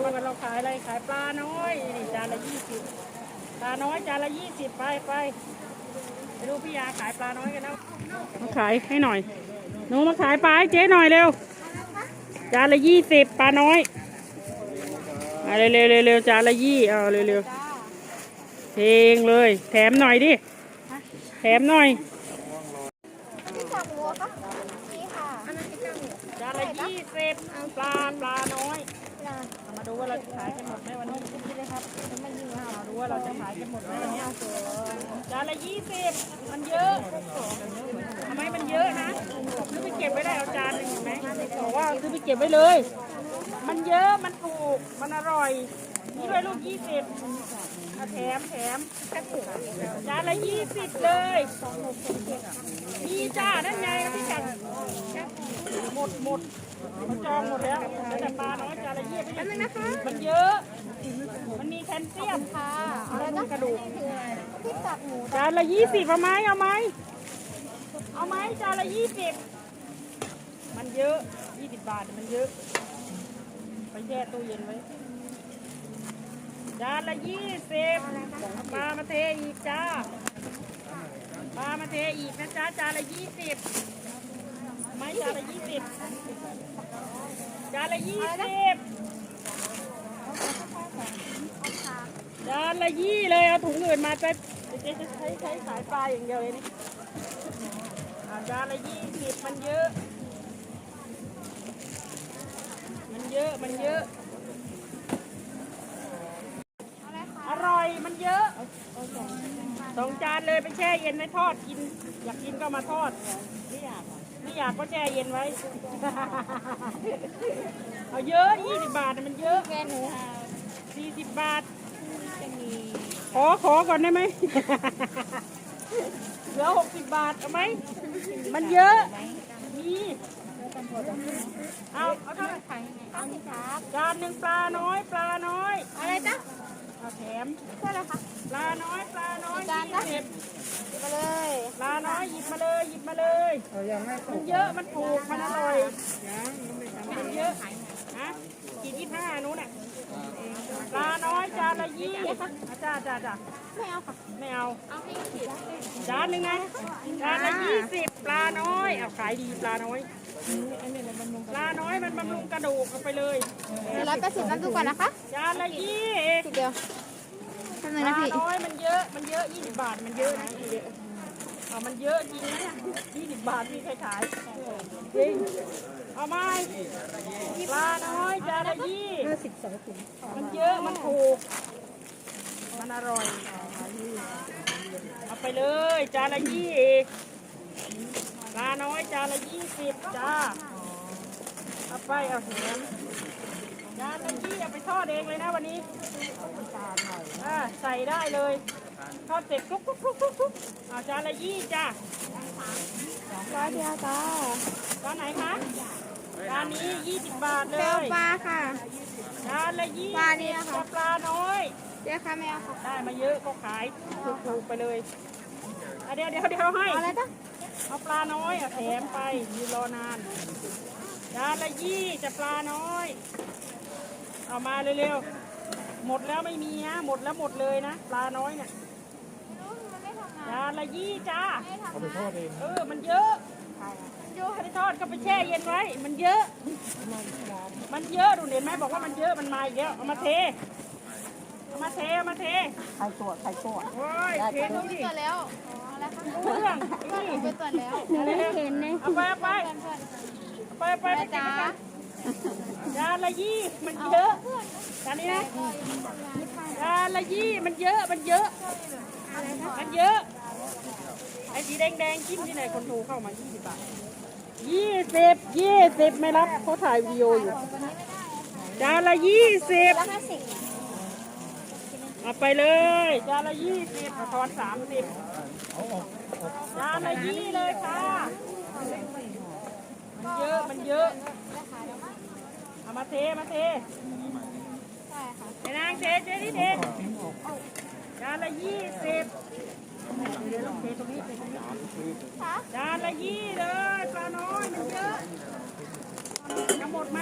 มันเราขายอะไรขายปลาน้อยนี่จานละยี่สิบปลาน้อยจานละยี่สิบไปไปไปดูพี่ยาขายปลาน้อยกันแล้วมาขายให้หน่อยหนูมาขายปลาให้เจ๊หน่อยเร็วจานละยี่สิบปลาน้อยมาเร็วเร็วเร็วเร็วจานละยี่เอาเร็วเร็วเพลงเลย แถมหน่อยดิแถมหน่อยที่จับหัวปะนี่ค่ะอันนั้นที่จับหัวจานละยี่สิบปลาปลาน้อย นะเอามาดูว่าเราจะขายกันหมดไหมวันนี้คิดเลยครับไม่ยิงมาดูว่าเราจะขายกันหมดไหมวันนี้จานละยี่สิบมันเยอะ ทำไมมันเยอะนะซื้อไปเก็บไว้ได้เอาจานหนึ่งเห็นไหมบอกว่าซื้อไปเก็บไว้เลย มันเยอะมันถูกมันอร่อยนี่ด้วยลูกยี่สิบแถมแถมจานละยี่สิบเลยมีจ้านั่นไงพี่จัดหมดหมดมันจองหมดแล้วแต่ปลาน้อยจานละยี่สิบมันเยอะ มันมีแคลเซียมค่ะอะไรมันนะกระดูกที่จับหมูจานละยี่สิบเอาไหมเอาไหม เอาไหมจานละยี่สิบมันเยอะยี่สิบบาทมันเยอะ ไปแช่ตู้เย็นไว้จานละยี่สิบปลามาเทอีกจ้าปลามาเทอีกนะจ้าจานละยี่สิบไหมจานละยี่สิบจานละยี่สิบจานละยี่เลยเอาถุงอื่นมาจะจะจะใช้ใช้สายปลาอย่างเดียวเลยนี่ อ่าจานละยี่สิบมันเยอะ มันเยอะ มันเยอะ อร่อย มันเยอะ สองจานเลยไปแช่เย็นไว้ทอดกิน อยากกินก็มาทอด ไม่อยากไม่อยากก็แช่เย็นไว้ เอาเยอะยี่สิบบาทน่ะมันเยอะแกหนูสี่สิบบาทจะมีขอขอก่อนได้ไหมเห ลือหกสิบบาท เอาไหม มันเยอะ มีเอาเอาเท่าไหร่ข้าวสิครับจานหนึ่งปลาน้อย ปลาน้อย อะไรจ๊ะเอาแถมเท่าไหรคะปลาน้อย ปลาน้อยจานยี่ละสิบไปเลยปลาน้อยหยิบมาเลยหยิบมาเลยมันเยอะมันถูกมันอร่อยมันเยอะ ฮะกี่ยี่ห้านู้นน่ะปลาน้อยจานละยี่อะจ้าจ้าจ้าไม่เอาค่ะไม่เอาเอาให้สิบจานหนึ่งไงจานละยี่สิบปลาน้อยเอาขายดีปลาน้อยปลาน้อยมันบำรุงกระดูกเอาไปเลยเดี๋ยวร้อยแปดสิบนับดูก่อนนะคะจานละยี่สิบเดียวทำไมปนะลาพี่น้อยมันเยอะมันเยอะยี่สิบบาทมันเยอะนะเอามันเยอะจริงนะเนี่ยยี่สิบบาทมีใครขายจริง เอาไหมปลาน้อยจานละยี่ห้าสิบสองถุงมันเยอะ มันถูก มันอร่อย เอาไปเลยจานละยี่อีกปลาน้อยจานละยี่สิบจ้า เอาไปเอาแถมจานละยี่เอาไปทอดเองเลยนะวันนี้อ่าใส่ได้เลยทอดเสร็จคลุกคลุกคลุกคลุกคลุกเอาจานละยี่จ้าร้อยเดียวจ้าจานไหนคะ จานนี้ยี่สิบบาทเลเปลวยปลาค่ะจานละยี่ปลานี่สิบนะคะกับปลาน้อยเดี๋ยวค่ะแมวค่ะได้มาเยอะก็ขายถูกๆไปเลยอะเดี๋ยวเดี๋ยวเดี๋ยวให้ เอาอะไรจ๊ะเอาปลาน้อยอะแถมไปยืนรอนานจานละยี่จะปลาน้อย เอามาเร็วๆ หมดแล้วไม่มีนะ หมดแล้วหมดเลยนะ ปลาน้อยเนี่ยจานละยี่จ้า เอาไปทอดเอง เออ มันเยอะ เยอะไปทอดก็ไปแช่เย็นไว้ มันเยอะ มันเยอะดูเห็นไหมบอกว่ามันเยอะมันมาอีกแล้วเอามาเทเอามาเทเอามาเทใครตรวจใครตรวจโอ้ยเทดูดิตัวจแล้วอะไรคะรู้เรื่องนี่ไปตรวจแล้วเห็นเลยเอาไปเอาไปเอาไปเอาไปไปกินกันจานละยี่มันเยอะจานนี้นะจานละยี่มันเยอะมันเยอะ มันเยอะ ไอ้สีแดงแดงๆจิ้มที่ไหนคนโทรเข้ามายี่สิบบาท ยี่สิบยี่สิบไม่รับเขาถ่ายวีดีโออยู่จานละยี่สิบแล้วห้าสิบเอาไปเลยจานละยี่สิบทอนสามสิบจานละยี่เลยค่ะมันเยอะมันเยอะเอามาเทมาเทใช่ค่ะไอ้นางเทเทนี่เทจานละยี่สิบ จานละยี่เลยปลาน้อยมันเยอะจะหมดไหม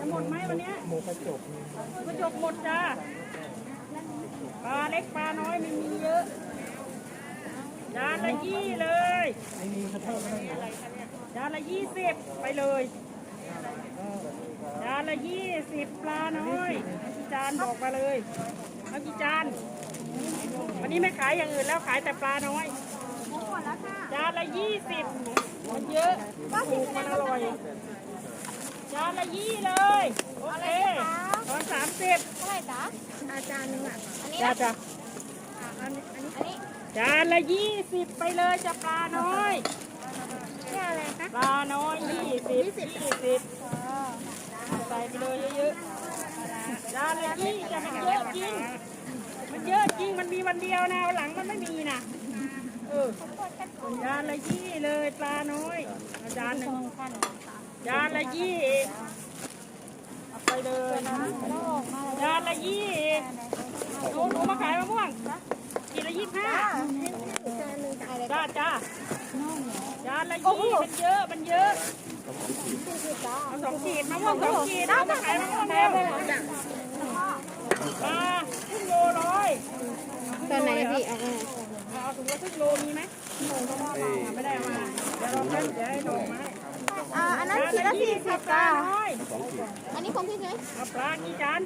จะหมดไหมวันนี้หมูกระจกกระจกหมดจ้าปลาเล็กปลาน้อยไม่มีเยอะจานละยี่เลยจานละยี่สิบไปเลยจานละยี่สิบปลาน้อยจานบอกมาเลย เอากี่จานวันนี้ไม่ขายอย่างอื่นแล้วขายแต่ปลาน้อยหมูหมดแล้วค่ะจานละยี่สิบมันเยอะถูกมันอร่อยจานละยี่เลยโอเคตอนสามสิบเท่าไหร่จ๊ะอาจารย์นึงอะอันนี้จ้านะจ้าอันนี้อันนี้จานละยี่สิบไปเลยจะปลาน้อยนี่อะไรคะปลาน้อยยี่สิบยี่สิบใส่ไปเลยเยอะๆ จานละยี่จะมันเยอะจริง มันเยอะจริง มันมีวันเดียวนะวันหลังมันไม่มีนะ เออจานละยี่เลยปลาน้อยเอาจานหนึ่งจานละยี่เอาไปเลยจานละยี่หนูหนูมาขายมะม่วงกินละยี่ห้าจ้าจ้าจานละยี่มันเยอะ มันเยอะ สองขีดมะม่วงสองขีดเอามาขายมะม่วงเร็วมาครึ่งโลร้อยตอนไหนพี่เอาเอาถุงละครึ่งโลมีไหมไม่ได้มาเดี๋ยวเราเพิ่มเดี๋ยวให้ลงมาอ่าอันนั้นขีดละสี่สิบปลาจ้าอันนี้ของพี่ใช่ไหมเอาปลากี่จาน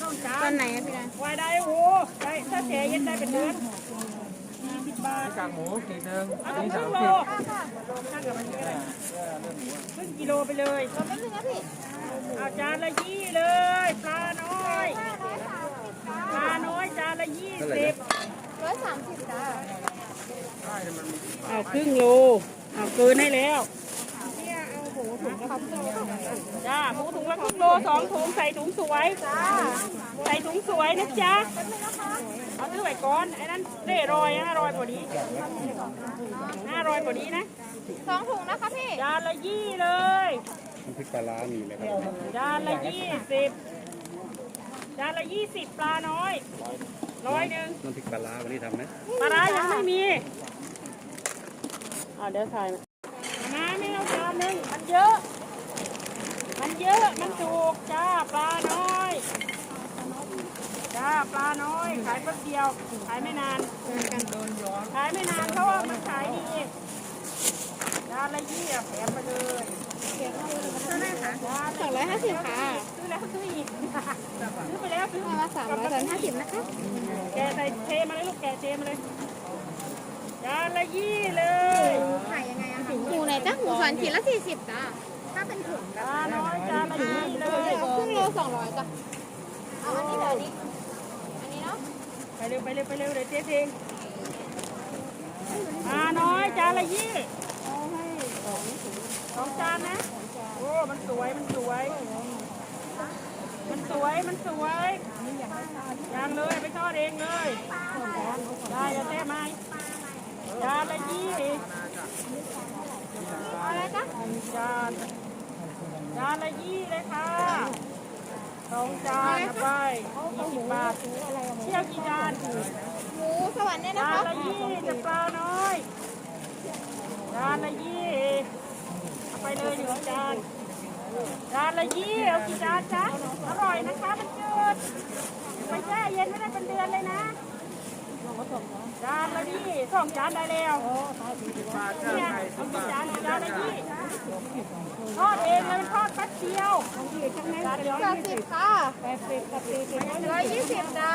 ต้องจาตอนไหนพี่นะวายได้โอ้ได้ถ้าแช่เย็นได้เป็นเดือน สี่สิบบาทกากหมูขีดหนึ่งเอาอันต้องนี้คสารึ่มงโลสิบถ้าเกิดมันนี้ก็ได้ครึ่งกิโลไปเลย เราไม่ถึงนะพี่เอาจานละยี่เลย ปลาน้อยปลาน้อยจานละยี่สิบร้อยสามสิบจ้าเอาครึ่งโล เอาเกินให้แล้ว จ้าหมูถุงละครึ่งโลสองถุงใส่ถุงสวยใส่ถุงสวยนะจ๊ะเอาซื้อไว้ก่อนไอ้นั้นเร่รอยห้ารอยกว่านี้ห้ารอยกว่านี้นะสองถุงนะคะพี่จานละยี่เลยน้ำพริกปลาร้ามีไหมครับจานละยี่สิบจานละยี่สิบปลาน้อยร้อยหนึ่งน้ำพริกปลาร้าวันนี้ทำไหมปลาร้ายังไม่มีอ่าเดี๋ยวถ่ายมาไม่เอาจานหนึ่งมัน เยอะ มันเยอะ มันถูกจ้าปลาน้อย จ้าปลาน้อย ขายแป๊บเดียว ขายไม่นานขายไม่นานเพราะว่ามันขายดีจานละยี่อะแถมไปเลยเท่าไหร่คะสองร้อยห้าสิบค่ะ ซื้อแล้วซื้ออีก ซื้อไปแล้วซื้อมาละสามร้อยสามห้าสิบนะคะ แกะใส่เทมาเลยลูกแกะเทมาเลยจานละยี่เลยขายยังไงอะคะ หมูไหนจ้าหมูสันขีดละสี่สิบจ้าถ้าเป็นถุงปลาน้อยจานละยี่เลยเอาครึ่งโลสองร้อยจ้ะเอาอันนี้เดี๋ยวอันนี้อันนี้เนาะไปเร็วไปเร็วไปเร็วเดี๋ยวเจ๊เองปลาน้อยจานละยี่สองจานนะโอ้มันสวยมันสวย มันสวยมันสวยยังเลยไปทอดเองเลยได้จะแท้ไหมจานละยี่ อะไรจ้ะจานจานละยี่เลยค่ะสองจานเอาไปยี่สิบบาทเที่ยวกี่จานหมูสวรรค์เนี่ยนะจานคะละยี่จะปลาน้อยจานละยี่เอาไปเลยหนึ่งจานจานละยี่เอากี่จานจ๊ะอร่อยนะคะมันจืดไปแช่เย็นไม่ได้เป็นเดือนเลยนะ จานละยี่สองจานได้แล้วเนี่ยเอากี่จานจานละยี่ทอดเองเลยมันทอดแป๊บเดียวจานเดียวเก้าสิบค่ะแปดสิบกับสี่สิบร้อยยี่สิบจ้า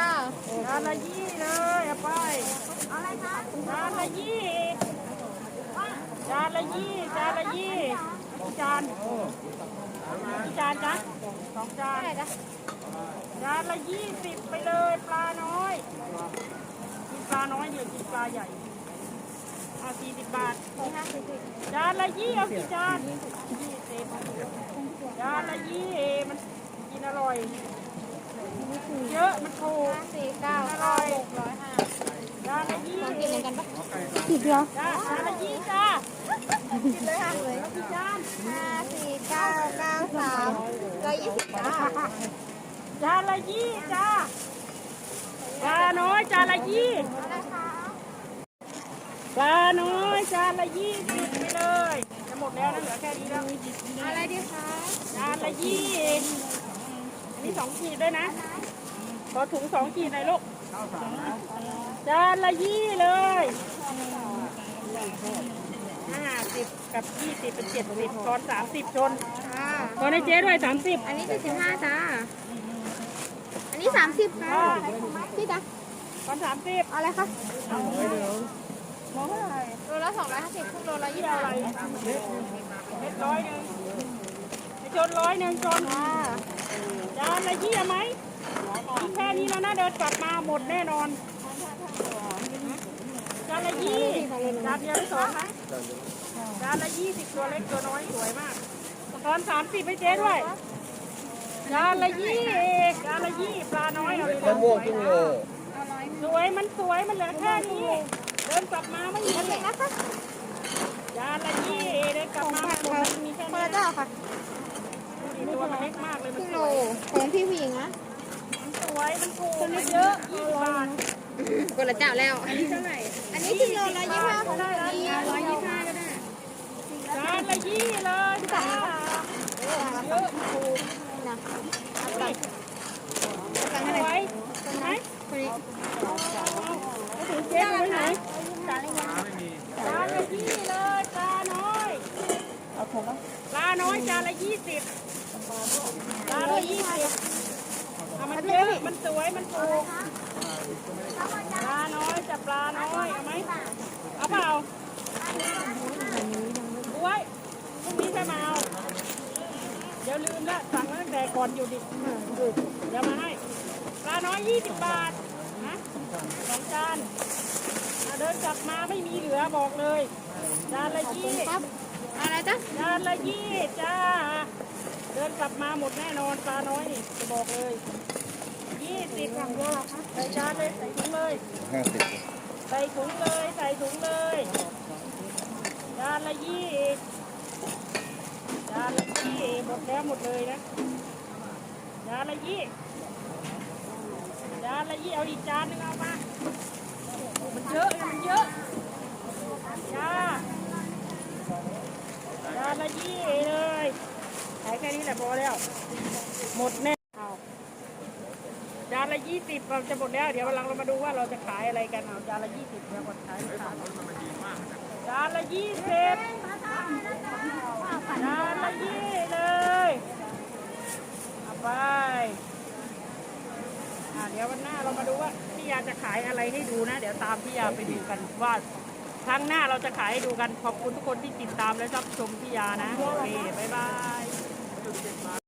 จานละยี่เลยเอาไปอะไรคะจานละยี่จานละยี่จานละยี่จานกี่จานจ๊ะสองจานจานละยี่สิบไปเลยปลาน้อย ปลาน้อยเดี๋ยวกินปลาใหญ่เอาสี่สิบบาทนี่ค่ะสี่สิบจานละยี่เอากี่จานยี่สิบจานละยี่มันกินอร่อย เยอะมันถูกห้าสี่เก้าเก้าหกร้อยห้าจานละยี่ลองกินเหมือนกันปะจ้าจานละยี่จ้ากินเลยค่ะเลยกี่จานห้าสี่เก้าเก้าสามร้อยยี่สิบจ้าจานละยี่จ้า ปลาน้อยจานละยี่ปลาน้อยจานละยี่สิบไปเลย จะหมดแล้วนะเหลือแค่นี้แล้วอะไรดีคะจานละยี่อันนี้สองขีดด้วยนะ ขอถุงสองขีดหน่อยลูกจานละยี่เลยห้าสิบกับยี่สิบเป็นเจ็ดสิบตอนสามสิบชนค่ะตอนให้เจ๊ด้วยสามสิบอันนี้เจ็ดสิบห้าจ้าอันนี้สามสิบค่ะ พี่จ๊ะตอนสามสิบเอาอะไรคะมองอะไรโลละสองร้อยห้าสิบครึ่งโลละยี่ที่สิบอะไรเม็ดร้อยหนึ่งไปชนร้อยหนึ่งชนค่ะจานละยี่ไหมมีแค่นี้แล้วนะเดินกลับมาหมดแน่นอนจานละยี่จานเดียวหรือสองคะจานละยี่สิบตัวเล็กตัวน้อยสวยมากตอนสามสิบให้เจ๊ด้วย จานละยี่จานละยี่ปลาน้อยเอาเลยมะม่วงครึ่งโลสวยมันสวยมันเหลือแค่นี้ เดินกลับมาไม่มีอันนี้นะคะจานละยี่เดินกลับมาหมดมันมีแค่คนนี้ละเจ้าค่ะดูดิตัวมันเล็กมากเลยคมันรึ่งสโลวยของพี่ผู้หญิงนะมันสวยมันถูกมันเยอะยี่สิบบาทคนละเจ้าแล้ว อันนี้เท่าไหร่ อันนี้ครึ่งโลละยี่สิบห้าของพี่ร้อยยี่สิบห้าก็ได้จานละยี่เลยจ้าเยอะถูก นะดูดิสั่งสเท่าไร่วยเห็นคนนี้แล้วถึงเจ๊ไปไหนจานละยี่เลยปลาน้อยปลาน้อยจานละยี่สิบปลาละยี่สิบเอามันเยอะมันสวยมันถูกปลาน้อยจะปลาน้อยเอาไหมเอาเปล่าดูไว้พรุ่งนี้จะมาเอา ดี๋ยวลืมละสั่งมาตั้งแต่ก่อนอยู่ดิเดี๋ยวมาให้ปลาน้อยยี่สิบบาทนะสองจานเอาเดินกลับมาไม่มีเหลือบอกเลยจานละยี่ครับอะไรจ๊ะจานละยี่จ้า เดินกลับมาหมดแน่นอนปลาน้อยนี่จะบอกเลยยี่สิบสั่งเยอะใส่จานเลยใส่ถุงเลยห้าสิบใส่ถุงเลยใส่ถุงเลยจานละยี่ จานละยี่หมดแล้วหมดเลยนะจานละยี่จานละยี่เอาอีกจานหนึงเอามามันเยอะมันเยอะจ้าจานละยี่เลยขายแค่นี้แหละพอแล้ว หมดแน่เอาจานละยี่สิบเราจะหมดแล้ว เดี๋ยววันหลังเรามาดูว่าเราจะขายอะไรกันเอาจานละยี่สิบแล้วกดขายไม่ขายจานละยี่สิบาดูว่าพี่ยาจะขายอะไรให้ดูนะ เดี๋ยวตามพี่ยาไปดูกันว่าครั้งหน้าเราจะขายให้ดูกันขอบคุณทุกคนที่ติดตามและชอบชมพี่ยานะโอเคบ๊ายบาย